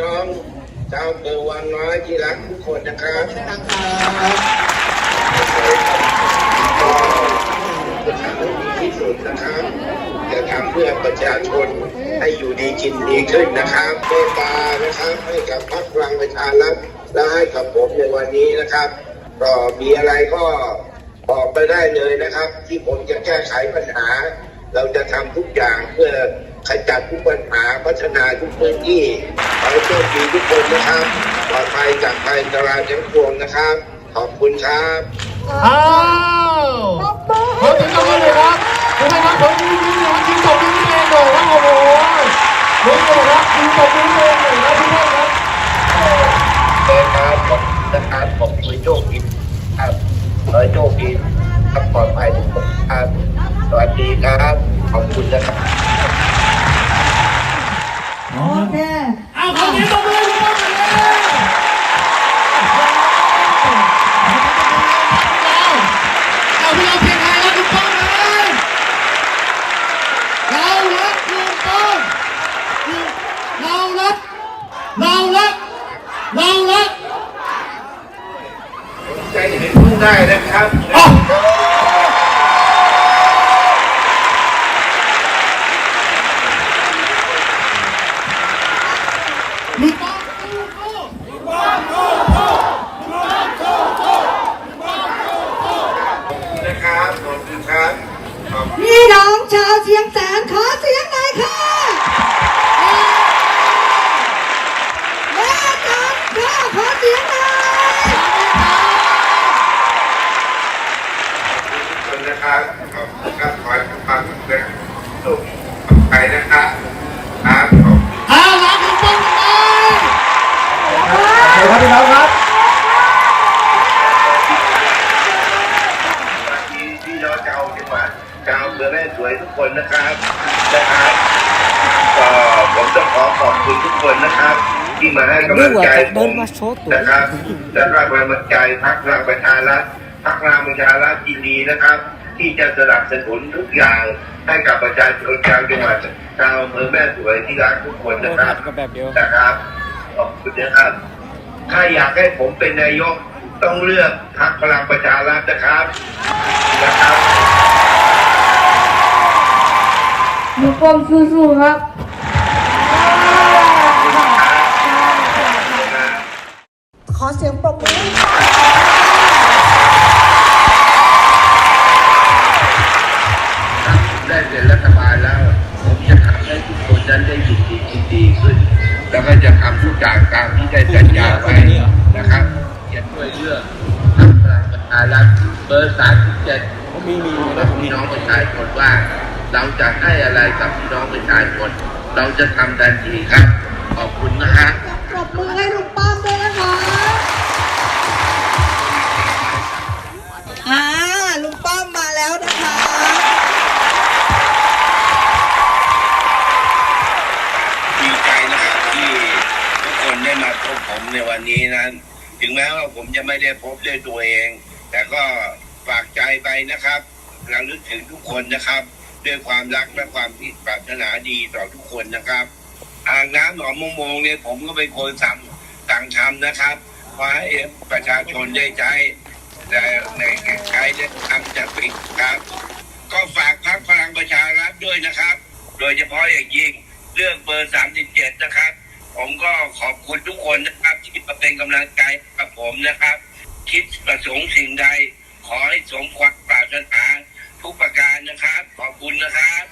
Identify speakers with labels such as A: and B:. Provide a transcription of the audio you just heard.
A: น้องชาวเกวังน้อยที่รักทุกคนนะครับ
B: ดังครับ
A: จะทำให้ดีที่สุดนะครับจะทำเพื่อประชาชนให้อยู่ดีกินดีขึ้นนะครับเมตตานะครับให้กับพรรคพลังประชารัฐและให้กับผมในวันนี้นะครับก็มีอะไรก็บอกไปได้เลยนะครับ ที่ผมจะแก้ไขปัญหา เราจะทำทุกอย่างเพื่อขจัดทุกปัญหาพัฒนาทุกพื้นที่ขอให้โชคดีทุกคนนะครับปลอดภัยจากภัยอันตรายทั้งปวงนะครับ ขอบคุณครับ
C: อ้าวขอเสียงตบมือเลยครับทำไมครับผมยืนยืนอยู่ทีมตบมือนี่เองเลยครับโอ้โหลุงบอกครับทีมตบมือนี่เองเลยนะทุกท่านครับ
A: เลยครับผมนะครับผมคือโชคดีครับขอให้โชคดีครับปลอดภัยทุกคนครับ สวัสดีครับ ขอบคุณนะครับ
B: โอเค
C: เอาขอเสียงตบมือทุกท่านเลยเอาพี่เราเพียงไทยแล้วทุกคนเลยเรารักลุงป้อมเรารักเรารักเรารัก
A: ใจถึงพึ่งได้นะครับ
C: อ้าว ลุงป้อมสู้สู้
A: นะ ครับขอบคุณครับขอบ
B: พี่น้องชาวเชียงแสนขอเสียงหน่อยค่ะแม่จันค่ะขอเสียงหน่อย
A: คุณนะครับขอบคุณครับขอให้ความสุขและสุขไปนะครับครับขอบคุณ
C: เอารักลุงป้อมทำไม
D: สวัสดีครับพี่น้องครับ
A: วันนี้พี่น้องชาวจังหวัดชาวเมืองแม่สวยทุกคนนะครับนะครับก็ผมต้องขอขอบคุณทุกคนนะครับ ที่มาให้กำลังใจผมนะครับและรับกำลังใจพักพลังประชารัฐพักพลังประชารัฐยินดีนะครับ ที่จะสนับสนุนทุกอย่างให้กับประชาชนชาวจังหวัดชาวอำเภอแม่สวยที่รักทุกคนนะครับนะครับขอบคุณนะครับถ้าอยากให้ผมเป็นนายกต้องเลือกพรรคพลังประชารัฐนะครับนะครับ
B: ลุงป้อมสู้ๆครับขอเสียงปรบมือ
A: ถ้าผมได้เป็นรัฐบาลแล้ว ผมจะทำให้ทุกคนนั้นได้อยู่ดีกินดีขึ้น แล้วก็จะทำทุกอย่างตามที่ได้สัญญาไว้นะครับเขียนด้วยเรื่องพรรคพลังประชารัฐเบอร์สามสิบเจ็ดมีมีกับพี่น้องประชาชนว่า เราจะให้อะไรกับพี่น้องประชาชนเราจะทำทันทีครับ ขอบคุณนะฮะ
B: ปรบมือให้ลุงป้อมด้วยนะคะอ่าลุงป้อมมาแล้วนะคะ
A: ดีใจนะครับที่ทุกคนได้มาพบผมในวันนี้นั้น ถึงแม้ว่าผมจะไม่ได้พบด้วยตัวเอง แต่ก็ฝากใจไปนะครับระลึกถึงทุกคนนะครับ ด้วยความรักและความปรารถนาดีต่อทุกคนนะครับ อ่างน้ำหนองมงโมงเนี่ยผมก็เป็นคนสั่งสั่งทำนะครับเพราะให้ประชาชนได้ใช้แต่ในใช้ได้ทำจะปิดครับ ก็ฝากพักพลังประชารัฐด้วยนะครับ โดยเฉพาะอย่างยิ่งเรื่องเบอร์37นะครับ ผมก็ขอบคุณทุกคนนะครับ ที่มาเป็นกำลังใจกับผมนะครับ คิดประสงค์สิ่งใด ขอให้สมความปรารถนา ทุกประการนะครับ ขอบคุณนะครับ